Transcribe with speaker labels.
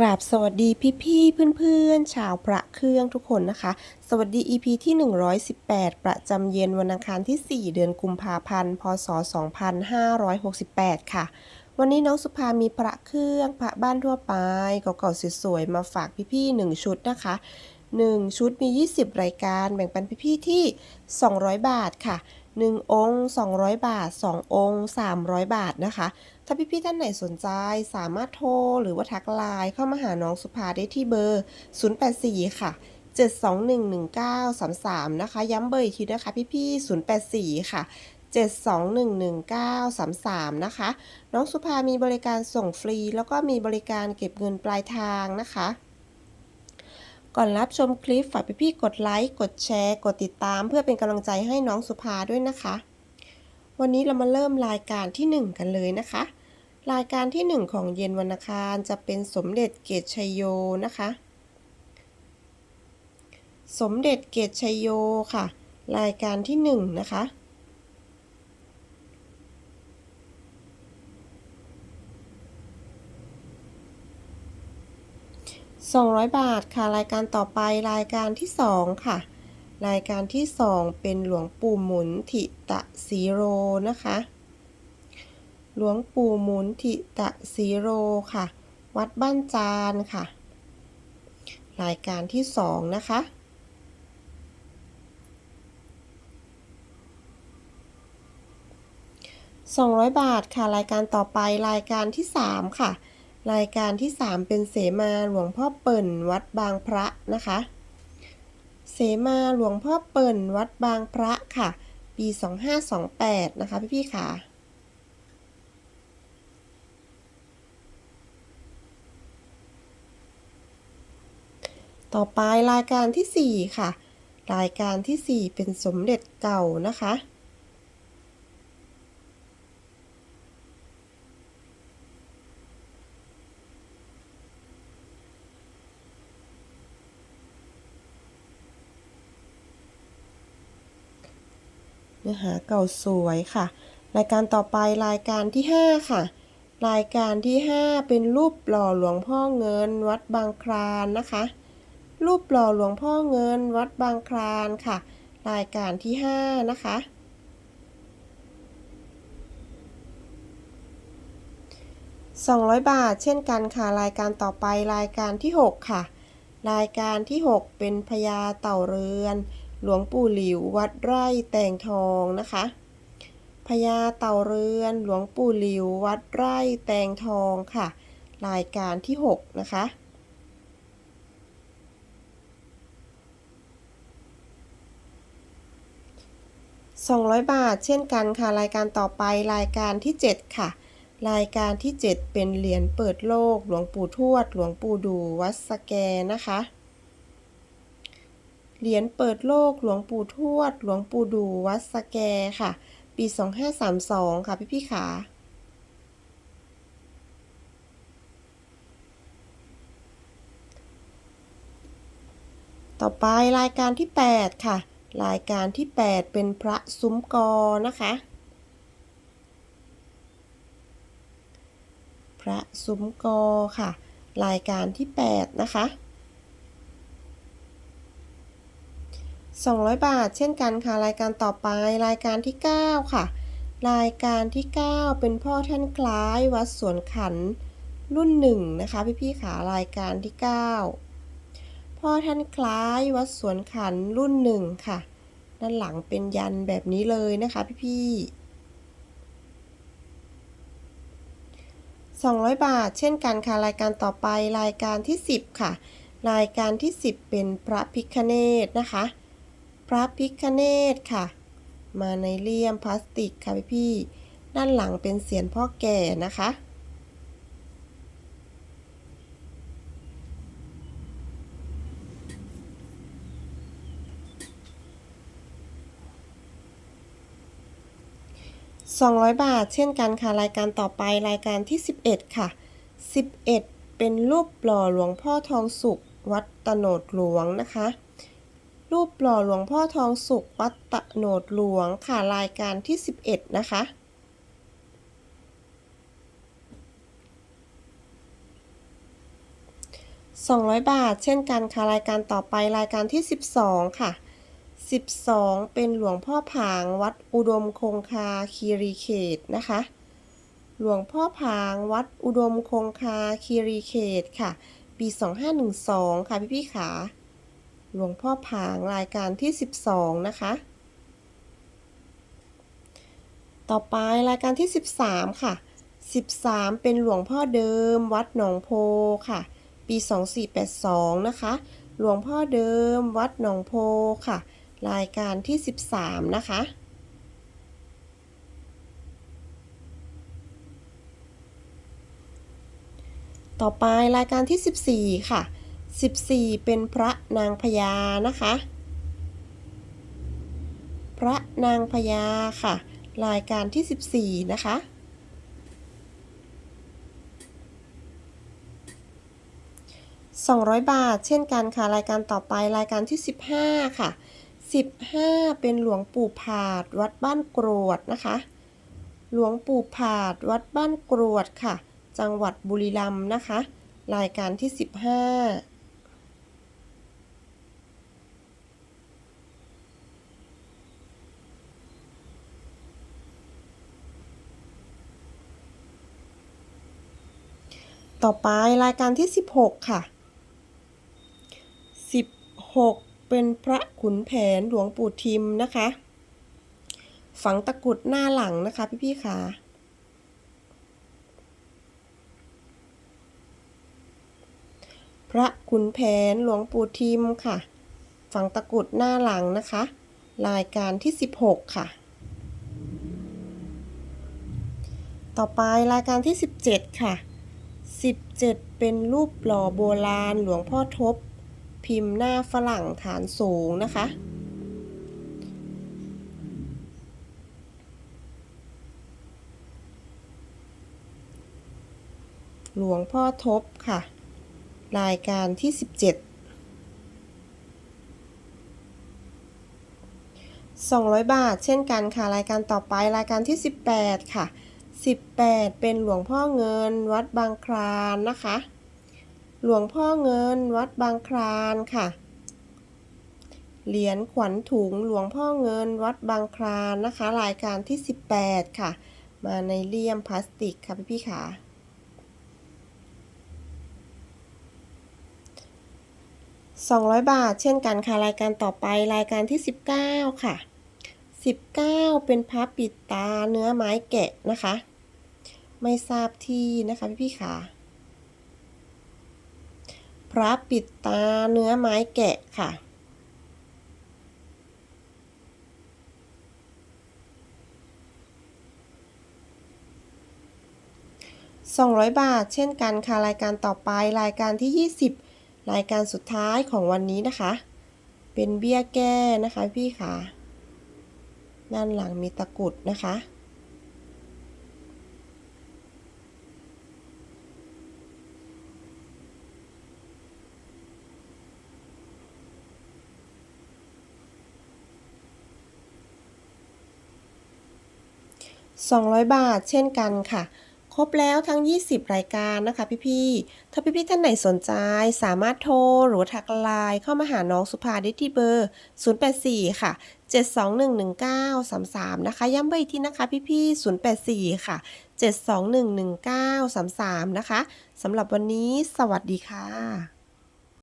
Speaker 1: กราบสวัสดีพี่ๆเพื่อนๆ ชาวพระเครื่องทุกคนนะคะ สวัสดี EP ที่ 118 ประจำเย็นวันอังคารที่ 4 เดือนกุมภาพันธ์ พศ 2568 ค่ะ วันนี้น้องสุภามีพระเครื่องพระบ้านทั่วไปเก่าๆสวยๆมาฝากพี่ๆ1ชุดนะคะ 1 ชุดมี 20 รายการแบ่งปันพี่ๆที่ 200 บาทค่ะ 1 องค์ 200 บาท 2 องค์ 300 บาทนะคะ ถ้าพี่ๆท่านไหนสนใจสามารถโทรหรือว่าทักไลน์เข้ามาหาน้องสุภาได้ที่เบอร์ 084 ค่ะ 7211933 นะคะ ย้ำเบอร์อีกทีนะคะพี่ๆ084 ค่ะ7211933 นะคะ น้องสุภามีบริการส่งฟรี แล้วก็มีบริการเก็บเงินปลายทางนะคะ ก่อนรับชมคลิปฝากพี่ๆกดไลค์ กดแชร์ กดติดตาม เพื่อเป็นกำลังใจให้น้องสุภาด้วยนะคะ วันนี้เรามาเริ่มรายการที่ 1 กันเลยนะคะ รายการที่ 1 ของเย็นวันอังคารจะเป็นสมเด็จเกตชัยโยนะคะ สมเด็จเกตชัยโยค่ะ รายการที่ 1 นะคะ 200 บาทค่ะ รายการต่อไปรายการที่ 2 ค่ะ รายการที่ 2 เป็นหลวงปู่หมุนทิตะสีโรนะคะ หลวงปู่หมุนทิตะสีโรค่ะ วัดบ้านจานค่ะ รายการที่2นะคะ 200 บาทค่ะ รายการต่อไปรายการที่ 3 ค่ะ รายการที่ 3 เป็นเสมาหลวงพ่อเปิ่นวัดบางพระนะคะ เสมาหลวงพ่อเปิ่นวัดบางพระค่ะ ปี 2528 นะคะพี่ๆค่ะ ต่อไปรายการที่ 4 ค่ะ รายการที่ 4 เป็นสมเด็จเก่านะคะ เนื้อหาเก่าสวยค่ะ รายการต่อไปรายการที่ 5 ค่ะรายการที่ 5 เป็นรูปหล่อหลวงพ่อเงินวัดบางคลานนะคะ รูปหล่อหลวงพ่อเงินวัดบางคลานค่ะ รายการที่ 5 นะคะ 200 บาทเช่นกันค่ะ รายการต่อไปรายการที่ 6 ค่ะ รายการที่ 6 เป็นพญาเต่าเรือน หลวงปู่หลิววัดไร่แต่งทองนะคะพญาเต่าเรือน หลวงปู่หลิว วัดไร่แต่งทองค่ะ รายการที่ 6 นะคะ 200 บาท เช่นกันค่ะ รายการต่อไปรายการที่ 7 ค่ะ รายการที่ 7 เป็นเหรียญเปิดโลก หลวงปู่ทวด หลวงปู่ดูวัดสแกนะคะ เหรียญเปิดโลก หลวงปู่ทวด หลวงปู่ดูวัดสแกค่ะ ปี 2532 ค่ะพี่พี่ขาต่อไปรายการที่ 8 ค่ะ รายการที่ 8 เป็นพระซุ้มกอนะคะ พระซุ้มกอค่ะ รายการที่ 8 นะคะ 200 บาทเช่นกันค่ะ รายการต่อไปรายการที่ 9 ค่ะ รายการที่ 9 เป็นพ่อท่านคล้ายวัดสวนขันรุ่นหนึ่งนะคะ พี่ๆขารายการที่ 9 พ่อท่านคล้ายวัดสวนขันรุ่นหนึ่งค่ะ ด้านหลังเป็นยันแบบนี้เลยนะคะพี่ๆ200 บาท เช่นกันค่ะ รายการต่อไปรายการที่ 10 ค่ะ รายการที่ 10 เป็นพระพิคเนตนะคะ พระพิคเนตค่ะ มาในเลี่ยมพลาสติกค่ะพี่ๆด้านหลังเป็นเสียนพ่อแก่นะคะ 200 บาท เช่นกันค่ะ รายการต่อไปรายการที่ 11 ค่ะ 11 เป็นรูปหล่อหลวงพ่อทองสุข วัดตโนดหลวงนะคะ รูปหล่อหลวงพ่อทองสุข วัดตโนดหลวงค่ะ รายการที่ 11 นะคะ200 บาท เช่นกันค่ะ รายการต่อไปรายการที่ 12 ค่ะ 12 เป็นหลวงพ่อผางวัดอุดมคงคาคีรีเขตนะคะ หลวงพ่อผางวัดอุดมคงคาคีรีเขตค่ะ ปี 2512 ค่ะพี่พี่ขา หลวงพ่อผางรายการที่ 12 นะคะ ต่อไปรายการที่ 13 ค่ะ 13 เป็นหลวงพ่อเดิม วัดหนองโพค่ะ ปี 2482 นะคะ หลวงพ่อเดิม วัดหนองโพค่ะ รายการที่ 13 นะคะ ต่อไปรายการที่ 14 ค่ะ 14 เป็นพระนางพญานะคะ พระนางพญาค่ะ รายการที่ 14 นะคะ200 บาท เช่นกันค่ะ รายการต่อไปรายการที่ 15 ค่ะ 15 เป็นหลวงปู่ผาด วัดบ้านกรวดนะคะ หลวงปู่ผาด วัดบ้านกรวดค่ะ จังหวัดบุรีรัมย์นะคะ รายการที่ 15ต่อไปรายการที่ 16 ค่ะ 16 เป็นพระขุนแผนหลวงปู่ทิมนะคะ ฝังตะกรุดหน้าหลังนะคะพี่ๆค่ะพระขุนแผนหลวงปู่ทิมค่ะ ฝังตะกรุดหน้าหลังนะคะ รายการที่ 16 ค่ะ ต่อไปรายการที่ 17 ค่ะ 17 เป็นรูปหล่อโบราณหลวงพ่อทบ พิมพ์หน้าฝรั่งฐานสูงนะคะ หลวงพ่อทบค่ะ รายการที่ 17 200 บาท เช่นกันค่ะ รายการต่อไปรายการที่ 18 ค่ะ 18 เป็นหลวงพ่อเงินวัดบางคลานนะคะ หลวงพ่อเงินวัดบางคลานค่ะ เหรียญขวัญถุงหลวงพ่อเงินวัดบางคลานนะคะ รายการที่ 18 ค่ะ มาในเลี่ยมพลาสติกค่ะพี่พี่ๆค่ะ200 บาท เช่นกันค่ะ รายการต่อไปรายการที่ 19 ค่ะ 19 เป็นพระปิดตาเนื้อไม้แกะนะคะ ไม่ทราบที่นะคะพี่พี่ๆค่ะ พระปิดตาเนื้อไม้แกะค่ะ 200 บาทเช่นกันค่ะ รายการต่อไปรายการที่ 20 รายการสุดท้ายของวันนี้นะคะ เป็นเบี้ยแก้นะคะพี่ค่ะ ด้านหลังมีตะกุดนะคะ 200 บาท เช่นกันค่ะ ครบแล้วทั้ง 20 รายการนะคะพี่ๆ ถ้าพี่ๆท่านไหนสนใจ สามารถโทรหรือทักไลน์เข้ามาหาน้องสุภาได้ที่เบอร์ 084 ค่ะ 7211933 นะคะ ย้ำเบอร์อีกทีนะคะพี่ๆ 084 ค่ะ 7211933 นะคะสำหรับวันนี้สวัสดีค่ะ